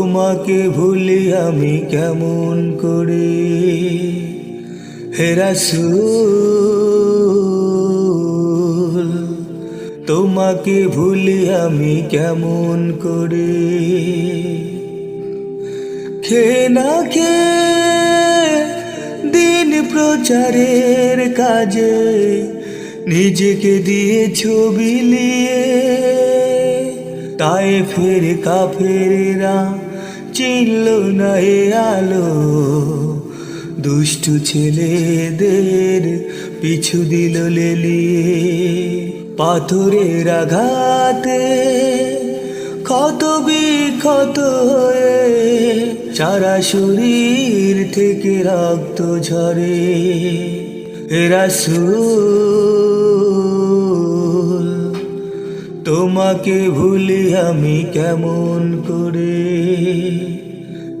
তোমাকে ভুলি আমি কেমন করে? হে তোমাকে ভুলি আমি কেমন করে? খে না খে দিন প্রচারের কাজে নিজেকে দিয়ে ছবি লিয়ে তাই ফের কাফেরা চিনল না এ আলো। দুষ্টু ছেলেদের পিছু দিল লেলিয়ে পাথরের আঘাতে ক্ষত বিক্ষত হয়ে সারা শরীর থেকে রক্ত ঝরে। এরা রাসূল তোমাকে ভুলি আমি কেমন করে?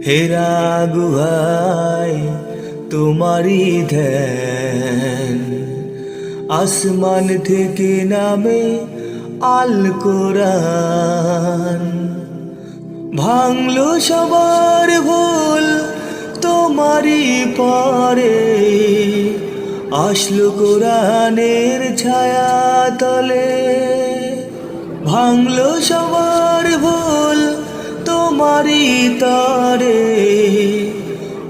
হেরা গুহায় তোমারই ধ্যান। আসমান থেকে নামে আল কোরআন। ভাঙলো সবার ভুল তোমারই পরে। আসলো কোরআনের ছায়া তলে। ভাঙলো সবার ভুল তোমারই তরে।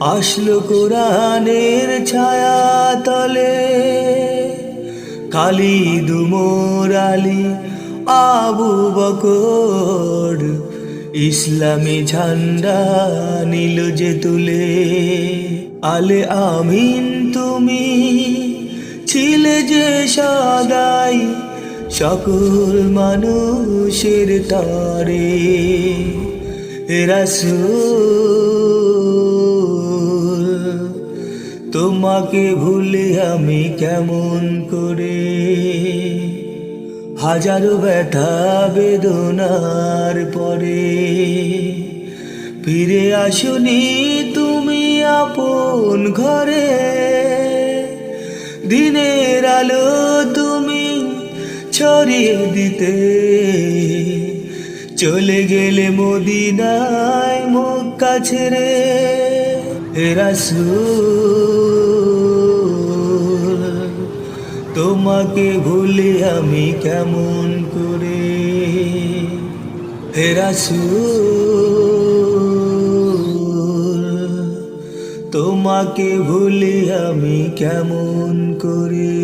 আসলো কোরআনের ছায়া তলে। কালি দুমোর আলী, আবু বকর। ইসলামী ঝান্ডা নীল যে তুলে। আলে আমিন তুমি ছিলে যে সদাই। সকল মানুষের তারে, রাসূল, তোমাকে ভুলে আমি কেমন করে? হাজারো ব্যথা বেদনার পরে ফিরে আসুনি তুমি আপন ঘরে। দিনের আলো ছড়িয়ে দিতে। চলে গেলে মদিনায় ছেড়ে হে রাসূল, তোমাকে ভুলে আমি কেমন করে? হে রাসূল, তোমাকে ভুলে আমি কেমন করে?